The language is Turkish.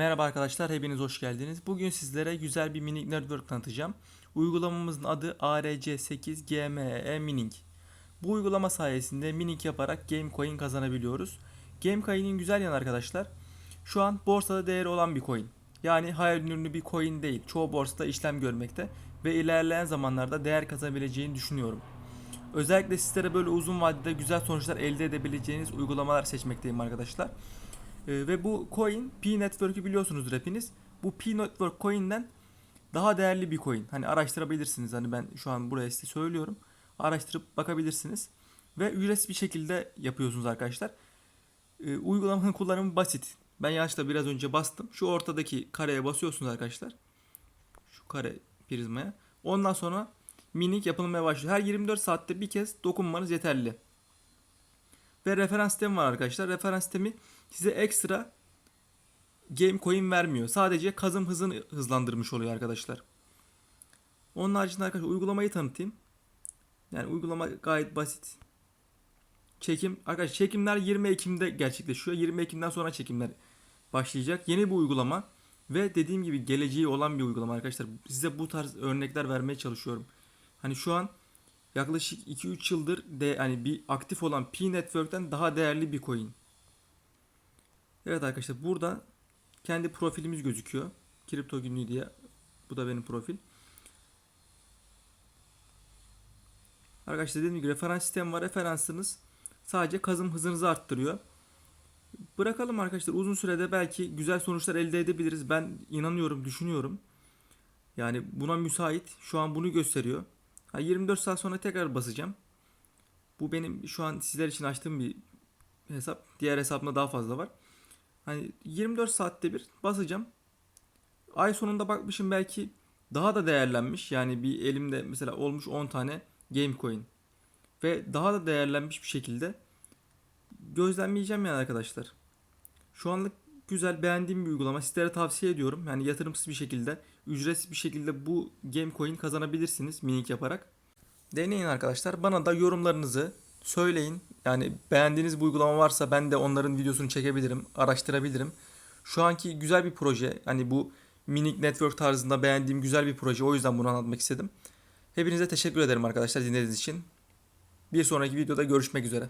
Merhaba arkadaşlar, hepiniz hoş geldiniz. Bugün sizlere güzel bir Mining Network tanıtacağım. Uygulamamızın adı ARC8GME Mining. Bu uygulama sayesinde mining yaparak Gamecoin kazanabiliyoruz. Gamecoin'in güzel yanı arkadaşlar, şu an borsada değeri olan bir coin. Yani hayal ürünlü bir coin değil, çoğu borsada işlem görmekte ve ilerleyen zamanlarda değer kazanabileceğini düşünüyorum. Özellikle sizlere böyle uzun vadede güzel sonuçlar elde edebileceğiniz uygulamalar seçmekteyim arkadaşlar. Ee, ve bu coin P-Network'ü biliyorsunuzdur hepiniz. Bu P-Network coin'den daha değerli bir coin. Hani araştırabilirsiniz. Hani ben şu an buraya size söylüyorum. Araştırıp bakabilirsiniz. Ve ücretsiz bir şekilde yapıyorsunuz arkadaşlar. Ee, uygulamanın kullanımı basit. Ben yanlışlıkla biraz önce bastım. Şu ortadaki kareye basıyorsunuz arkadaşlar. Şu kare prizmaya. Ondan sonra minik yapılmaya başlıyor. Her 24 saatte bir kez dokunmanız yeterli. Ve referans sistemi var arkadaşlar. Referans sistemi size ekstra game coin vermiyor. Sadece kazım hızını hızlandırmış oluyor arkadaşlar. Onun haricinde arkadaşlar uygulamayı tanıtayım. Yani uygulama gayet basit. Çekim arkadaşlar çekimler 20 Ekim'de gerçekleşiyor. 20 Ekim'den sonra çekimler başlayacak. Yeni bir uygulama ve dediğim gibi geleceği olan bir uygulama arkadaşlar. Size bu tarz örnekler vermeye çalışıyorum. Hani şu an yaklaşık 2-3 yıldır de hani bir aktif olan P Network'ten daha değerli bir coin. Evet arkadaşlar burada kendi profilimiz gözüküyor. Kripto günlüğü diye. Bu da benim profil. Arkadaşlar dediğim gibi referans sistemi var. Referansınız sadece kazım hızınızı arttırıyor. Bırakalım arkadaşlar uzun sürede belki güzel sonuçlar elde edebiliriz. Ben inanıyorum, düşünüyorum. Yani buna müsait. Şu an bunu gösteriyor. Ha, 24 saat sonra tekrar basacağım. Bu benim şu an sizler için açtığım bir hesap. Diğer hesabımda daha fazla var. Hani 24 saatte bir basacağım. Ay sonunda bakmışım belki daha da değerlenmiş. Yani bir elimde mesela olmuş 10 tane Gamecoin. Ve daha da değerlenmiş bir şekilde gözlemleyeceğim yani arkadaşlar. Şu anlık güzel beğendiğim bir uygulama. Sizlere tavsiye ediyorum. Yani yatırımsız bir şekilde, ücretsiz bir şekilde bu Gamecoin kazanabilirsiniz minik yaparak. Deneyin arkadaşlar. Bana da yorumlarınızı söyleyin. Yani beğendiğiniz bir uygulama varsa ben de onların videosunu çekebilirim, araştırabilirim. Şu anki güzel bir proje. Hani bu minik network tarzında beğendiğim güzel bir proje. O yüzden bunu anlatmak istedim. Hepinize teşekkür ederim arkadaşlar dinlediğiniz için. Bir sonraki videoda görüşmek üzere.